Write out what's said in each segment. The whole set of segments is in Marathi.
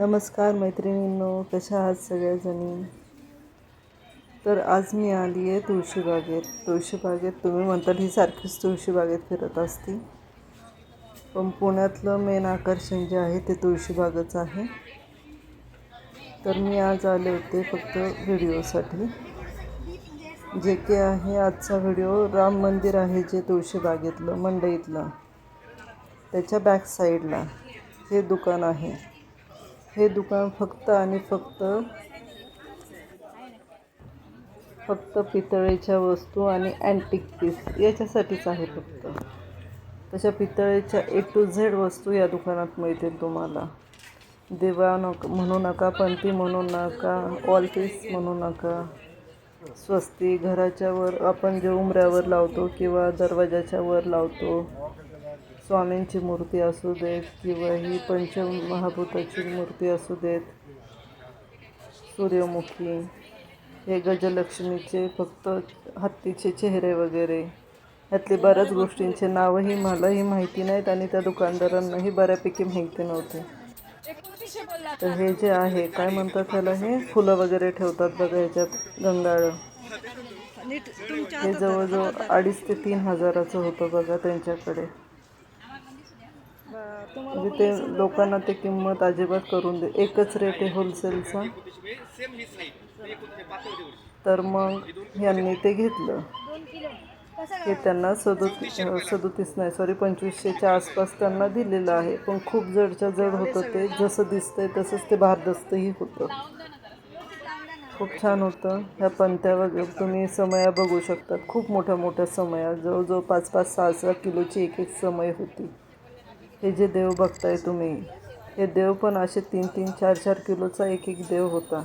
नमस्कार मैत्रिणींनो कशा आहात सगळ्याजणी? तर आज मी आली आहे तुळशीबागेत तुळशीबागेत तुम्ही म्हणताल ही सारखीच तुळशीबागेत फिरत असती. पण पुण्यातलं मेन आकर्षण जे आहे ते तुळशीबागच आहे. तर मी आज आले होते फक्त व्हिडिओसाठी. जे की आहे आजचा व्हिडिओ. राम मंदिर आहे जे तुळशीबागेतलं मंडईतलं. त्याच्या बॅक साईडला हे दुकान आहे. हे दुकान फक्त आणि फक्त फक्त पितळेच्या वस्तू आणि अँटिक पीस याच्यासाठीच आहे फक्त. तशा पितळेच्या ए टू झेड वस्तू या दुकानात मिळतील तुम्हाला. देवा नका म्हणू नका पंती म्हणू नका ऑल पीस म्हणू नका. स्वस्ती घराच्या वर आपण जे उमऱ्यावर लावतो किंवा दरवाजाच्या वर लावतो स्वामींची मूर्ती असू देत किंवा ही पंचमहाभूताची मूर्ती असू देत सूर्यमुखी हे गजलक्ष्मीचे फक्त हत्तीचे चेहरे वगैरे ह्यातली बऱ्याच गोष्टींचे नावही मलाही माहिती नाहीत आणि त्या दुकानदारांनाही बऱ्यापैकी माहिती नव्हते. तर हे जे आहे काय म्हणतात त्याला हे? फुलं वगैरे ठेवतात बघा ह्याच्यात गंगाळं. हे जवळजवळ अडीच ते तीन हजाराचं होतं बघा त्यांच्याकडे. म्हणजे ते लोकांना ते किंमत अजिबात करून दे. एकच रेट आहे होलसेलचा तर मग यांनी ते घेतलं. हे त्यांना सदोतीस सदोतीस नाही सॉरी पंचवीसशेच्या आसपास त्यांना दिलेलं आहे. पण खूप जडच्या जड होतं ते. जसं दिसतंय तसंच ते भारदस्तही होतं. खूप छान होतं. ह्या पंत्या वगैरे तुम्ही समया बघू शकतात. खूप मोठ्या मोठ्या समया. जवळजवळ पाच पाच सहा सहा किलोची एक एक समय होती. हे जे देव बघताय तुम्ही हे देव पण असे तीन तीन चार चार किलोचा एक एक देव होता.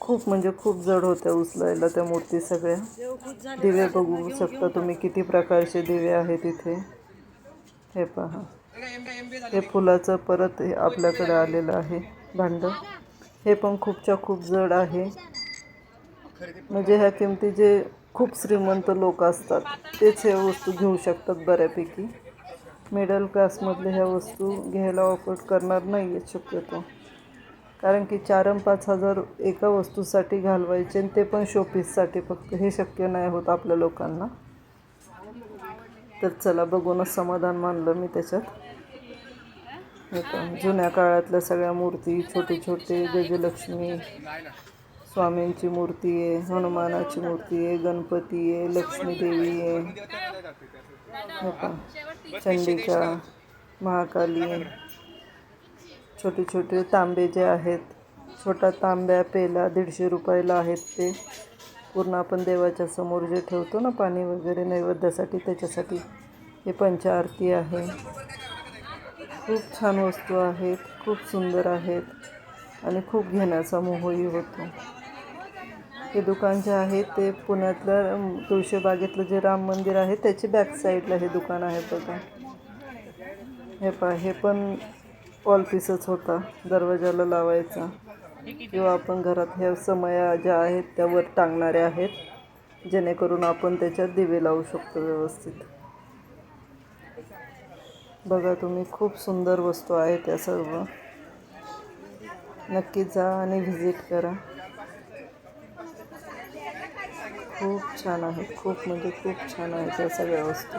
खूप म्हणजे खूप जड होत्या उचलायला त्या मूर्ती सगळ्या. दिवे बघू शकता तुम्ही किती प्रकारचे दिवे आहेत इथे. हे पहा. हे फुलाचं परत हे आपल्याकडे आलेलं आहे भांड. हे पण खूपच्या खूप जड आहे. म्हणजे ह्या किमती जे खूप श्रीमंत लोक असतात. तेच हे वस्तू घेऊ शकतात बऱ्यापैकी. मिडल क्लासमधल्या ह्या वस्तू घ्यायला ऑफर्ड करणार नाही आहेत शक्यतो. कारण की चार पाच हजार एका वस्तूसाठी घालवायचे आणि ते पण शोपीससाठी फक्त. हे शक्य नाही होत आपल्या लोकांना. तर चला बघूनच समाधान मानलं मी त्याच्यात. जुन्या काळातल्या सगळ्या मूर्ती छोटे छोटे गजलक्ष्मी स्वामींची मूर्ती आहे हनुमानाची मूर्ती आहे गणपती आहे लक्ष्मी देवी आहे चंडिका महाकाली. छोटे छोटे तांबे जे आहेत छोटा तांब्या पेला दीडशे रुपयाला आहेत ते. पूर्ण आपण देवाच्या समोर जे ठेवतो ना पाणी वगैरे नैवेद्यासाठी त्याच्यासाठी हे पंचारती आहे. खूप छान वस्तू आहेत खूप सुंदर आहेत आणि खूप घेण्याचा मोहही होतो. हे दुकान जे आहे ते पुण्यातलं तुळशीबागेतलं जे राम मंदिर आहे त्याची बॅक साईडला हे दुकान आहे बघा. हे पा हे पण वॉल पीसच होता दरवाजाला लावायचा. किंवा आपण घरात ह्या समया ज्या आहेत त्यावर टांगणाऱ्या आहेत जेणेकरून आपण त्याच्यात दिवे लावू शकतो व्यवस्थित. बघा तुम्ही खूप सुंदर वस्तू आहेत त्या सर्व. नक्की जा आणि व्हिजिट करा. खूप छान आहेत खूप म्हणजे खूप छान आहेत त्या सगळ्या वस्तू.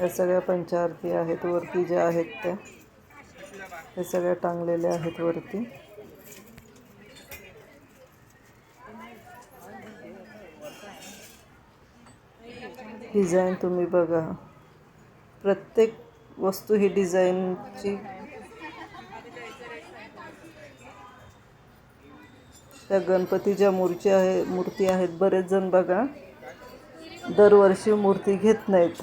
या सगळ्या पंचारती आहेत. वरती ज्या आहेत त्या हे सगळ्या टांगलेल्या आहेत वरती. डिझाईन तुम्ही बघा. प्रत्येक वस्तू ही डिझाईनची त्या गणपतीच्या मूर्ती आहे मूर्ती आहेत बरेच जण बघा. दरवर्षी मूर्ती घेत नाहीत.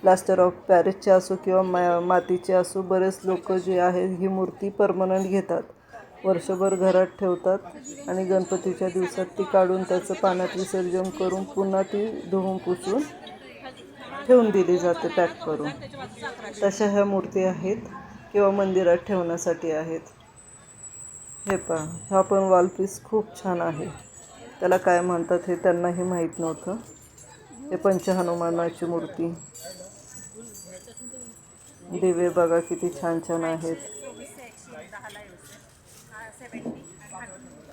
प्लास्टर ऑफ पॅरिसचे असो किंवा मा मातीचे असो बरेच लोक जे आहेत ही मूर्ती परमनंट घेतात. वर्षभर घरात ठेवतात आणि गणपतीच्या दिवसात ती काढून त्याचं पाण्यात विसर्जन करून पुन्हा ती धुवून पुसून ठेवून दिली जाते पॅक करून. तशा ह्या मूर्ती आहेत किंवा मंदिरात ठेवण्यासाठी आहेत. हे पहा हा पण वॉलपीस खूप छान आहे. त्याला काय म्हणतात हे त्यांनाही माहीत नव्हतं. हे पंचहनुमानाची मूर्ती. दिवे बघा किती छान छान आहेत.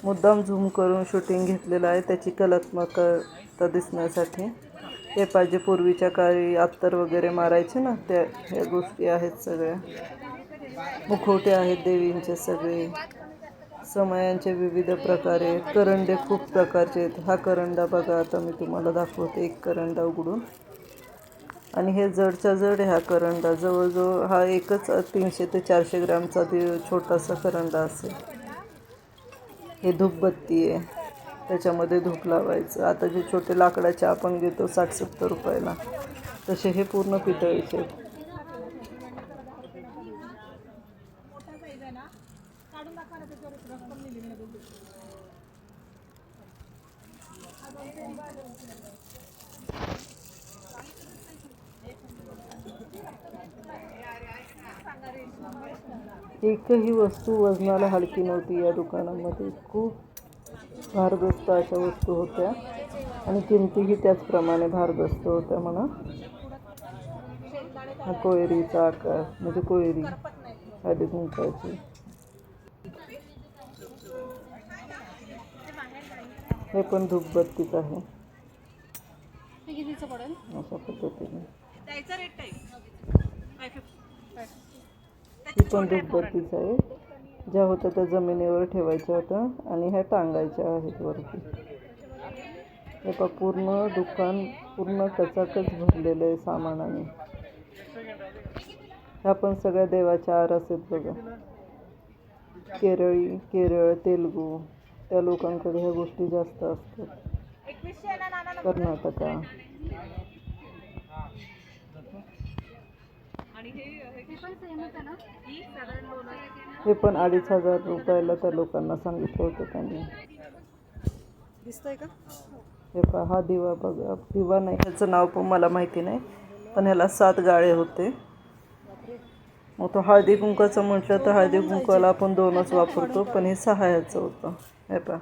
मुद्दाम झूम करून शूटिंग घेतलेलं आहे त्याची कलात्मकता दिसण्यासाठी. हे पाहिजे पूर्वीच्या काळी अत्तर वगैरे मारायचे ना त्या ह्या गोष्टी आहेत सगळ्या. मुखवटे आहेत देवींचे सगळे. समयांचे विविध प्रकार आहेत करंडे खूप प्रकारचे आहेत. हा करंडा बघा आता मी तुम्हाला दाखवते. एक करंडा उघडून. आणि हे जडच्या जड ह्या हा करंडा. जवळजवळ हा एकच तीनशे ते चारशे ग्रॅमचा ते छोटासा करंडा असेल. हे धूपबत्ती आहे. त्याच्यामध्ये धूप लावायचं. आता जे छोटे लाकडाचे आपण घेतो साठ सत्तर रुपयाला तसे हे पूर्ण पितळीचे आहेत एकही वस्तू वजनाला हलकी नव्हती या दुकानामध्ये. खूप भारदस्त अशा वस्तू होत्या. आणि किमतीही त्याचप्रमाणे भारदस्त होत्या म्हणा. कोयरीचा आकार म्हणजे कोयरी हळदी कुंकाची हे पण धूपबत्तीच आहे. हे अशा पद्धतीने. ही पण धूपबत्तीच आहे. ज्या होत्या त्या जमिनीवर ठेवायच्या होत्या आणि ह्या टांगायच्या आहेत वरती. हे पहा पूर्ण दुकान पूर्ण कचाकच भरलेलं आहे सामानाने. ह्या पण सगळ्या देवाच्या आरास आहेत बघा. केरळी केरळ तेलगू. त्या लोकांकडे ह्या गोष्टी जास्त असतात. कर्नाटका. हे पण अडीच हजार रुपयाला त्या लोकांना सांगितलं होतं त्यांनी. दिसतंय का? हे पहा हा दिवा बघा. दिवा नाही ह्याचं नाव पण मला माहिती नाही पण ह्याला सात गाळे होते. मग तो हळदी कुंकाचं म्हटलं तर हळदी कुंकाला आपण दोनच वापरतो पण हे सहा ह्याचं होतं. हे पहा.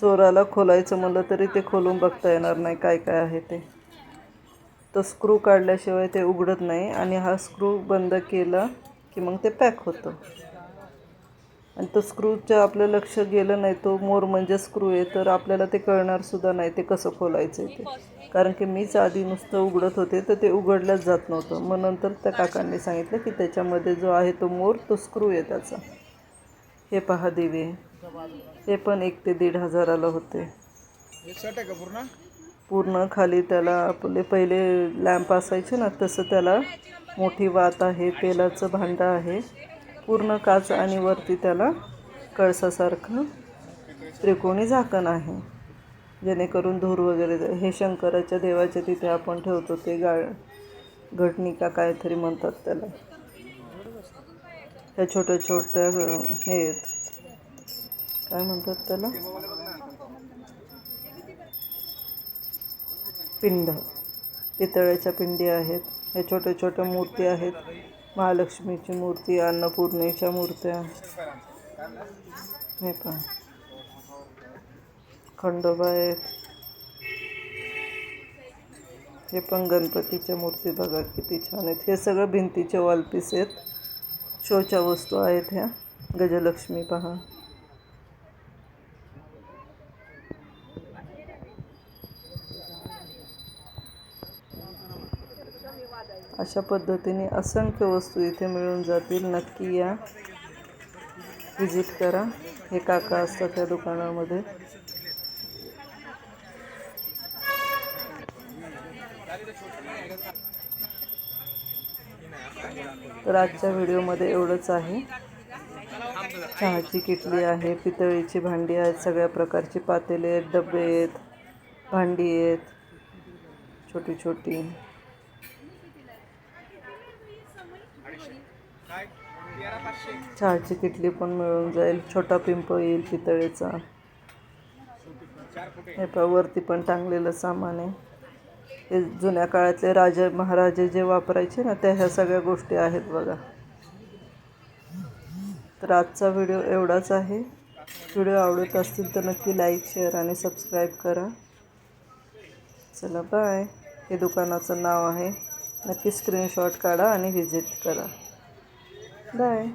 चोराला खोलायचं म्हणलं तरी ते खोलून बघता येणार नाही काय काय आहे ते. तर स्क्रू काढल्याशिवाय ते उघडत नाही आणि हा स्क्रू बंद केला की मग ते पॅक होतं. आणि तो स्क्रूच्या आपलं लक्ष गेलं नाही तो मोर म्हणजे स्क्रू आहे तर आपल्याला ते कळणारसुद्धा नाही ते कसं खोलायचं आहे ते. कारण की मीच आधी नुसतं उघडत होते तर ते उघडलंच जात नव्हतं. मग नंतर त्या काकांनी सांगितलं की त्याच्यामध्ये जो आहे तो मोर तो स्क्रू आहे त्याचा. हे पहा दिवे. हे पण एक ते दीड हजाराला होते. आहे का पूर्ण? पूर्ण खाली त्याला आपले पहिले लॅम्प असायचे ना तसं त्याला मोठी वात आहे तेलाचं भांडं आहे. पूर्ण काच आणि वरती त्याला कळसासारखं त्रिकोणी झाकण आहे. जेणेकरून धूर वगैरे. हे शंकराच्या देवाच्या तिथे आपण ठेवतो ते गाळ घटनिका काहीतरी म्हणतात त्याला. ह्या छोट्या छोट्या हे आहेत. काय म्हणतात त्याला? पिंड. पितळ्याच्या पिंडी आहेत. हे छोट्या छोट्या मूर्ती आहेत. महालक्ष्मीची मूर्ती अन्नपूर्णेच्या मूर्त्या. हे पहा. खंडोबा आहेत. हे पण गणपतीच्या मूर्ती बघा किती छान आहेत. हे सगळं भिंतीचे वॉलपीस आहेत. शोच्या वस्तू आहेत ह्या. गजलक्ष्मी पहा. अशा पद्धतीने असंख्य वस्तू इथे मिळून जातील. नक्की या. विजिट करा. हे काका असतात त्या दुकानामध्ये. तर आजच्या व्हिडिओमध्ये एवढंच आहे. चहाची किटली आहे पितळीची भांडी आहेत सगळ्या प्रकारची पातेले आहेत डबे आहेत भांडी आहेत छोटी छोटी चहाची किटली पण मिळून जाईल. छोटा पिंप येईल पितळेचा. हे वरती पण टांगलेलं सामान आहे. हे जुन्या काळातले राजे महाराजे जे वापरायचे ना त्या ह्या सगळ्या गोष्टी आहेत बघा. तर आजचा व्हिडिओ एवढाच आहे. व्हिडिओ आवडत असतील तर नक्की लाईक शेअर आणि सबस्क्राईब करा. चला बाय. हे दुकानाचं नाव आहे. नक्की स्क्रीनशॉट काढा आणि व्हिजिट करा. बाय